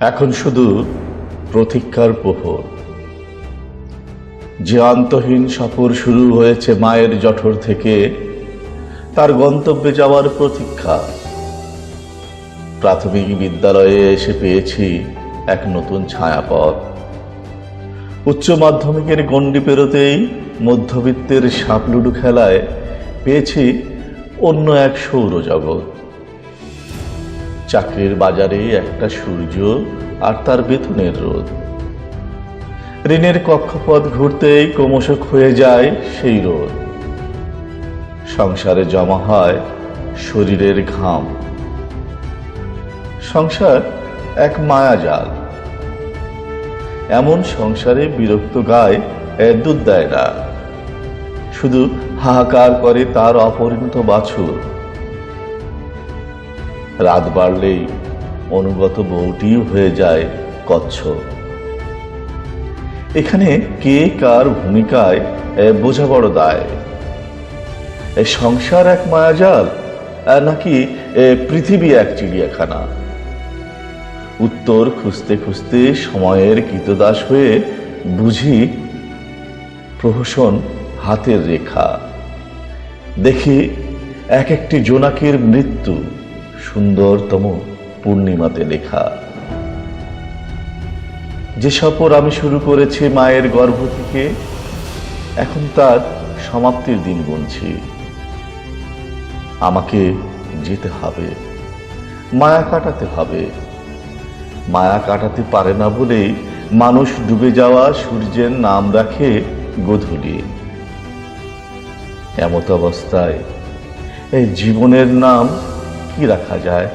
এখন শুধু প্রতীক্ষার প্রহর। যে অন্তহীন সফর শুরু হয়েছে মায়ের জঠর থেকে, তার গন্তব্যে যাওয়ার প্রতীক্ষা। প্রাথমিক বিদ্যালয়ে এসে পেয়েছি এক নতুন ছায়াপথ। উচ্চ মাধ্যমিকের গণ্ডি পেরোতেই মধ্যবিত্তের সাপলুডু খেলায় পেয়েছি অন্য এক সৌরজগৎ। চাকরির বাজারে একটা সূর্য আর তার বেতনের রোদ। ঋণের কক্ষপথ ঘুরতেই ক্রমশ ক্ষয়ে যায় সেই রোদ। সংসারে জমা হয় শরীরের ঘাম। সংসার এক মায়াজাল এমন সংসারে বিরক্ত গায় দুধ দেয় না। শুধু হাহাকার করে তার অপরিণত বাছুর। রাত বাড়লেই অনুগত বউটি হয়ে যায় কচ্ছপ। এখানে কে কার ভূমিকায় বোঝা বড় দায়। সংসার এক মায়াজাল নাকি পৃথিবী এক চিড়িয়াখানা। উত্তর খুঁজতে খুঁজতে সময়ের কৃতদাস হয়ে বুঝি প্রহসন হাতের রেখা। দেখি এক একটি জোনাকের মৃত্যু। সুন্দরতম পূর্ণিমাতে লেখা। যে সফর আমি শুরু করেছি মায়ের গর্ভ থেকে, এখন তার সমাপ্তির দিন গুনছি। আমাকে যেতে হবে, মায়া কাটাতে হবে। মায়া কাটাতে পারে না বলেই মানুষ ডুবে যাওয়া সূর্যের নাম রাখে গোধূলি। এমত অবস্থায় এই জীবনের নাম কি রাখা যায়?